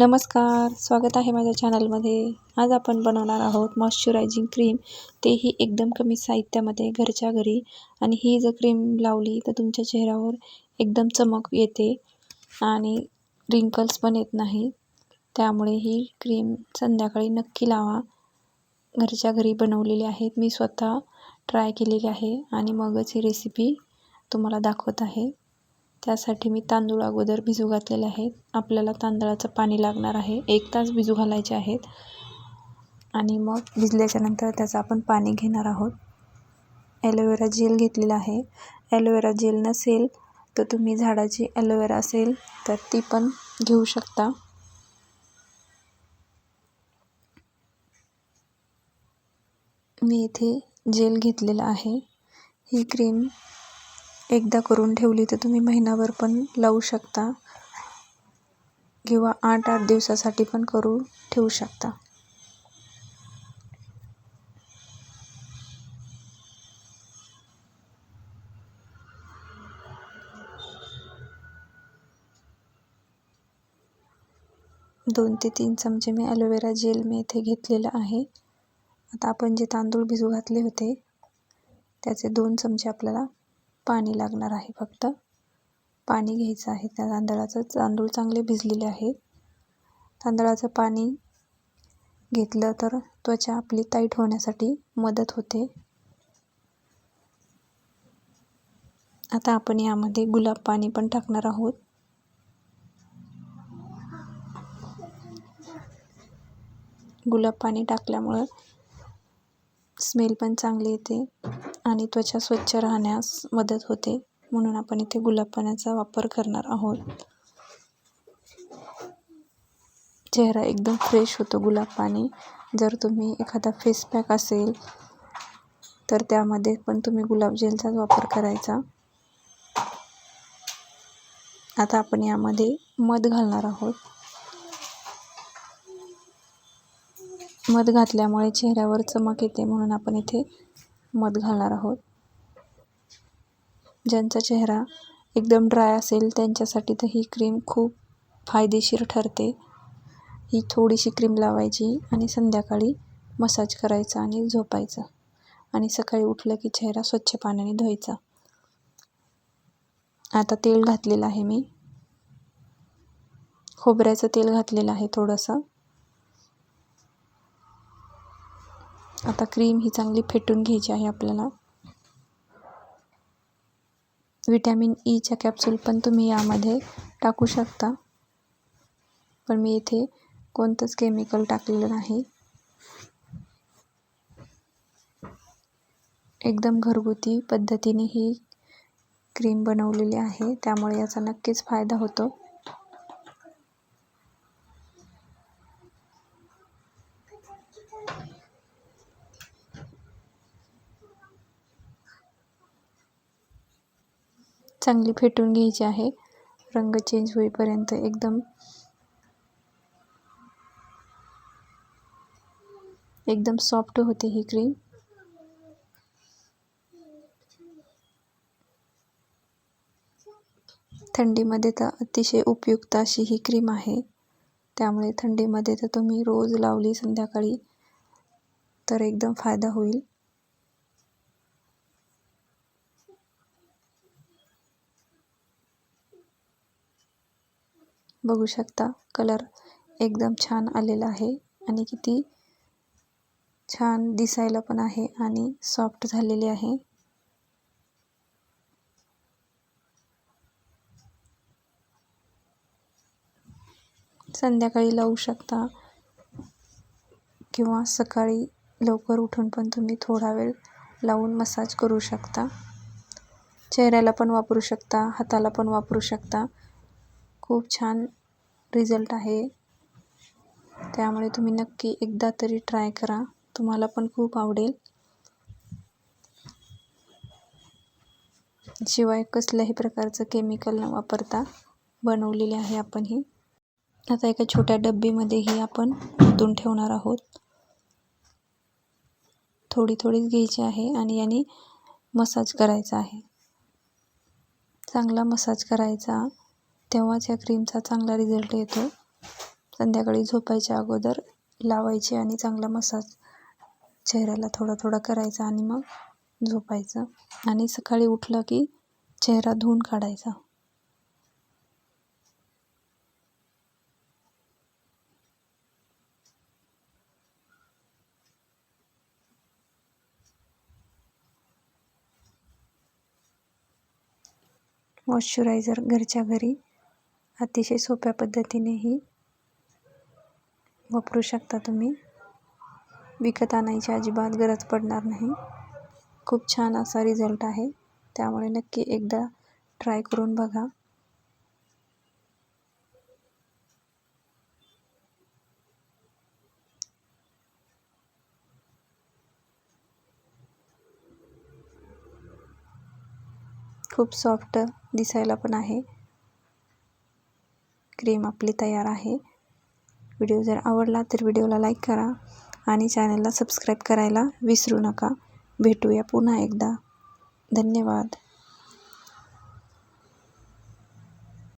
नमस्कार स्वागत आहे माझ्या चॅनलमध्ये आज आपण बनवणार आहोत मॉइश्चरायझिंग क्रीम तेही एकदम कमी साहित्यामध्ये घरच्या घरी. आणि ही जर क्रीम लावली तर तुमच्या चेहऱ्यावर एकदम चमक येते आणि रिंकल्स पण येत नाही त्यामुळे ही क्रीम संध्याकाळी नक्की लावा. घरच्या घरी बनवलेली आहेत. मी स्वतः ट्राय केलेली आहे आणि मगच ही रेसिपी तुम्हाला दाखवत आहे. त्यासाठी मी तांदूळ अगोदर भिजू घातलेले आहेत. आपल्याला तांदळाचं पाणी लागणार आहे. एक तास भिजू घालायचे आहेत. आणि मग भिजल्याच्या नंतर त्याचं आपण पाणी घेणार आहोत. ॲलोवेरा जेल घेतलेला आहे. ॲलोवेरा जेल नसेल तर तुम्ही झाडाची ॲलोवेरा असेल तर ती पण घेऊ शकता. मी इथे जेल घेतलेला आहे. ही क्रीम एकदा करून ठेवली तर तुम्ही महिनाभर पण लावू शकता. किंवा आठ आठ दिवसासाठी पण करू ठेवू शकता. दोन ते तीन चमचे मी ॲलोवेरा जेल मी इथे घेतलेलं आहे. आता आपण जे तांदूळ भिजू घातले होते त्याचे दोन चमचे आपल्याला पाणी लागणार आहे फक्त. पाणी घ्यायचं आहे. त्या तांदळाचं तांदूळ चांगले भिजलेले आहेत. तांदळाचं पाणी घेतलं तर त्वचा आपली ताईट होण्यासाठी मदत होते. आता आपण यामध्ये गुलाब पाणी पण टाकणार आहोत. गुलाब पाणी टाकल्यामुळं स्मेल पण चांगली येते. आणि त्वचा स्वच्छ राहण्यास मदत होते. म्हणून आपण इथे गुलाब पाण्याचा वापर करणार आहोत. चेहरा एकदम फ्रेश होतो गुलाब पाणी जर तुम्ही एखादा फेस पॅक असेल तर त्यामध्ये पण तुम्ही गुलाब जेलचाच वापर करायचा. आता आपण यामध्ये मध घालणार आहोत. मध घातल्यामुळे चेहऱ्यावर चमक येते. म्हणून आपण इथे मध घालणार आहोत. ज्यांचा चेहरा एकदम ड्राय असेल त्यांच्यासाठी तर ही क्रीम खूप फायदेशीर ठरते. ही थोडीशी क्रीम लावायची आणि संध्याकाळी मसाज करायचा आणि झोपायचं. आणि सकाळी उठलं की चेहरा स्वच्छ पाण्याने धुवायचा. आता तेल घातलेलं आहे मी. खोबऱ्याचं तेल घातलेलं आहे थोडंसं. आता क्रीम ही चांगली फेटून घ्यायची आहे आपल्याला. विटॅमिन ईच्या कॅप्सूल पण तुम्ही यामध्ये टाकू शकता. पण मी इथे कोणतंच केमिकल टाकलेलं नाही. एकदम घरगुती पद्धतीने ही क्रीम बनवलेली आहे. त्यामुळे याचा नक्कीच फायदा होतो. चांगली फेटून घ्यायची आहे. रंग चेंज होईपर्यंत एकदम एकदम सॉफ्ट होते ही क्रीम थंडीमध्ये तर अतिशय उपयुक्त अशी ही क्रीम आहे. त्यामुळे थंडीमध्ये तर तुम्ही रोज लावली संध्याकाळी तर एकदम फायदा होईल. बघू शकता. कलर एकदम छान आलेला आहे आणि किती छान दिसायला पण आहे आणि सॉफ्ट झालेले आहे. संध्याकाळी लावू शकता किंवा सकाळी लवकर उठून पण तुम्ही थोडा वेळ लावून मसाज करू शकता. चेहऱ्याला पण वापरू शकता हाताला पण वापरू शकता. खूप छान रिझल्ट आहे. त्यामुळे तुम्ही नक्की एकदा तरी ट्राय करा. तुम्हाला पण खूप आवडेल. शिवाय कसल्याही प्रकारचं केमिकल न वापरता बनवलेले आहे आपण ही. आता एका छोट्या डब्बीमध्येही आपण ओतून ठेवणार आहोत. थोडी थोडीच घ्यायची आहे आणि याने मसाज करायचा आहे. चांगला मसाज करायचा. तेव्हाच या क्रीमचा चांगला रिझल्ट येतो. संध्याकाळी झोपायच्या अगोदर लावायची आणि चांगला मसाज चेहऱ्याला थोडा थोडा करायचा आणि मग झोपायचं. आणि सकाळी उठलं की चेहरा धुवून काढायचा. मॉइश्चरायझर घरच्या घरी अतिशय सोप्या पद्धतीनेही वापरू शकता तुम्ही. विकत आणायची अजिबात गरज पडणार नाही. खूप छान असा रिझल्ट आहे. त्यामुळे नक्की एकदा ट्राय करून बघा. खूप सॉफ्ट दिसायला पण आहे. क्रीम आपली तयार आहे. व्हिडिओ जर आवडला तर व्हिडिओला लाईक करा आणि चॅनलला सबस्क्राईब करायला विसरू नका. भेटूया पुन्हा एकदा. धन्यवाद.